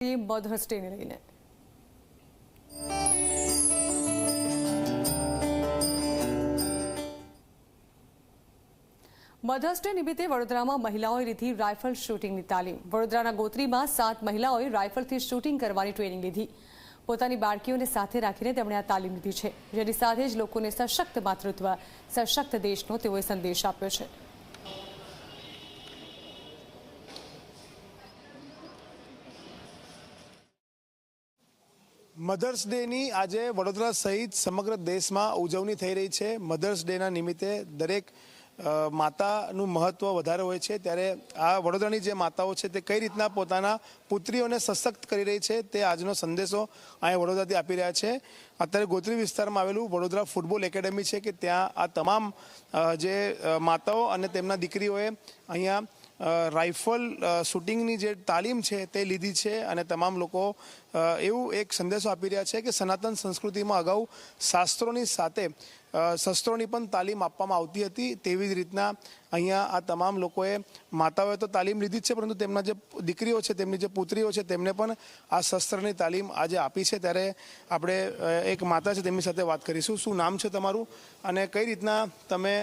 ડેને લઈને. Mothers day નિમિત્તે વડોદરામાં મહિલાઓએ લીધી રાઇફલ શૂટિંગની તાલીમ. વડોદરાના ગોત્રીમાં સાત મહિલાઓએ રાઇફલથી શૂટિંગ કરવાની ટ્રેનિંગ લીધી. પોતાની બાળકીઓને સાથે રાખીને તેમણે આ તાલીમ લીધી છે. જેની સાથે જ લોકોને સશક્ત માતૃત્વ, સશક્ત દેશનો તેઓએ સંદેશ આપ્યો છે. મધર્સ ડેની આજે વડોદરા સહિત સમગ્ર દેશમાં ઉજવણી થઈ રહી છે. મધર્સ ડેના નિમિત્તે દરેક માતાનું મહત્વ વધારે હોય છે. ત્યારે આ વડોદરાની જે માતાઓ છે તે કઈ રીતના પોતાના પુત્રીઓને સશક્ત કરી રહી છે તે આજનો સંદેશો અહીંયા વડોદરાથી આપી રહ્યા છે. અત્યારે ગોત્રી વિસ્તારમાં આવેલું વડોદરા ફૂટબોલ એકેડમી છે કે ત્યાં આ તમામ જે માતાઓ અને તેમના દીકરીઓએ અહીંયા રાઇફલ શૂટિંગની જે તાલીમ છે તે લીધી છે અને તમામ લોકો એવું એક સંદેશો આપી રહ્યા છે કે સનાતન સંસ્કૃતિમાં અગાઉ શાસ્ત્રોની સાથે શસ્ત્રોની પણ તાલીમ આપવામાં આવતી હતી તેવી જ રીતના અહીંયા આ તમામ લોકોએ માતાઓએ તો તાલીમ લીધી જ છે, પરંતુ તેમના જે દીકરીઓ છે, તેમની જે પુત્રીઓ છે, તેમને પણ આ શસ્ત્રની તાલીમ આજે આપી છે. ત્યારે આપણે એક માતા છે, તેમની સાથે વાત કરીશું. શું નામ છે તમારું? અને કઈ રીતના તમે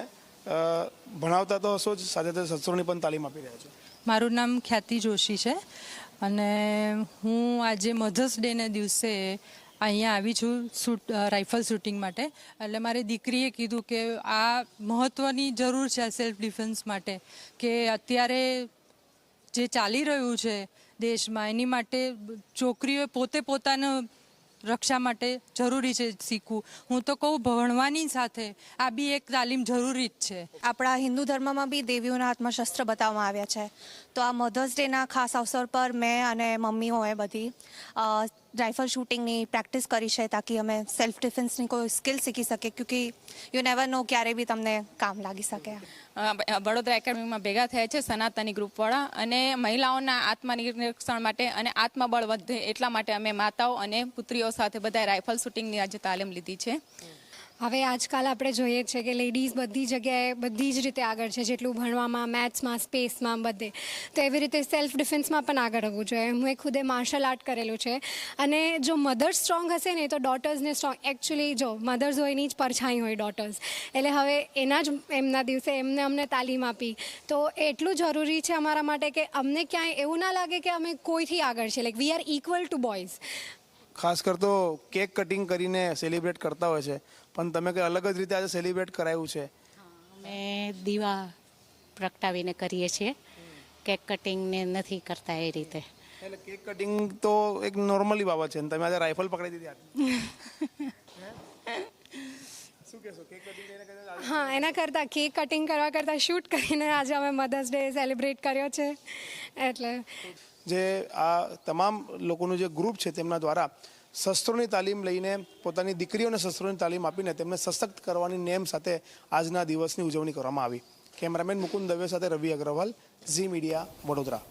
ભણાવતા તો હશો જ, સાથે સાથે શસ્ત્રોની પણ તાલીમ આપી રહ્યા છો. મારું નામ ખ્યાતિ જોશી છે અને હું આજે મધર્સ ડેના દિવસે અહીંયા આવી છું શૂટ રાઇફલ શૂટિંગ માટે. એટલે મારી દીકરીએ કીધું કે આ મહત્ત્વની જરૂર છે સેલ્ફ ડિફેન્સ માટે કે અત્યારે જે ચાલી રહ્યું છે દેશમાં, એની માટે છોકરીઓએ પોતે પોતાનું રક્ષા માટે જરૂરી છે શીખવું. હું તો કહું, ભણવાની સાથે આ બી એક તાલીમ જરૂરી જ છે. આપણા હિન્દુ ધર્મમાં બી દેવીઓના હાથમાં શસ્ત્ર બતાવવામાં આવ્યા છે. તો આ મધર્સ ડેના ખાસ અવસર પર મેં અને મમ્મીઓએ બધી રાઇફલ શૂટિંગની પ્રેક્ટિસ કરી છે તાકી અમે સેલ્ફ ડિફેન્સની કોઈ સ્કિલ શીખી શકીએ, ક્યુકી યુ નેવર નો ક્યારે બી તમને કામ લાગી શકે. વડોદરા એકેડમીમાં ભેગા થયા છે સનાતની ગ્રુપવાળા અને મહિલાઓના આત્મનિરીક્ષણ માટે અને આત્મબળ વધે એટલા માટે અમે માતાઓ અને પુત્રીઓ સાથે બધા રાઇફલ શૂટિંગની આજે તાલીમ લીધી છે. હવે આજકાલ આપણે જોઈએ છે કે લેડીઝ બધી જગ્યાએ બધી જ રીતે આગળ છે, જેટલું ભણવામાં મેથ્સમાં સ્પેસમાં બધે. તો એવી રીતે સેલ્ફ ડિફેન્સમાં પણ આગળ આવવું જોઈએ. હું ખુદે માર્શલ આર્ટ કરેલું છે. અને જો મધર્સ સ્ટ્રોંગ હશે ને, તો ડોટર્સને સ્ટ્રોંગ એકચ્યુઅલી જો મધર્સ હોય એની જ પરછાઈ હોય ડોટર્સ એટલે હવે એના જ એમના દિવસે એમને અમને તાલીમ આપી. તો એટલું જરૂરી છે અમારા માટે કે અમને ક્યાંય એવું ના લાગે કે અમે કોઈથી આગળ છે. Like we are equal to boys ખાસ કરતો કેક કટિંગ કરીને સેલિબ્રેટ કરતા હોય છે. પણ તમે કંઈ અલગ જ રીતે આજે સેલિબ્રેટ કરાયું છે? અમે દીવા પ્રગટાવીને કરીએ છીએ. કેક કટિંગને નથી કરતા એ રીતે. એટલે કેક કટિંગ તો એક નોર્મલી બાબત છે. તમે આજે રાઇફલ પકડી દીધી હાથમાં. શું કહેશો કેક કટિંગ કરીને કદાચ આજે હા, એના કરતાં કેક કટિંગ કરવા કરતાં શૂટ કરીને આજે અમે મધર્સ ડે સેલિબ્રેટ કર્યો છે. એટલે જે આ તમામ લોકોનું જે ગ્રુપ છે તેમના દ્વારા શસ્ત્રોની તાલીમ લઈને પોતાની દીકરીઓને શસ્ત્રોની તાલીમ આપીને તેમને સશક્ત કરવાની નેમ સાથે આજના દિવસની ઉજવણી કરવામાં આવી. કેમેરામેન મુકુંદ દવે સાથે રવિ અગ્રવાલ, ઝી મીડિયા, વડોદરા.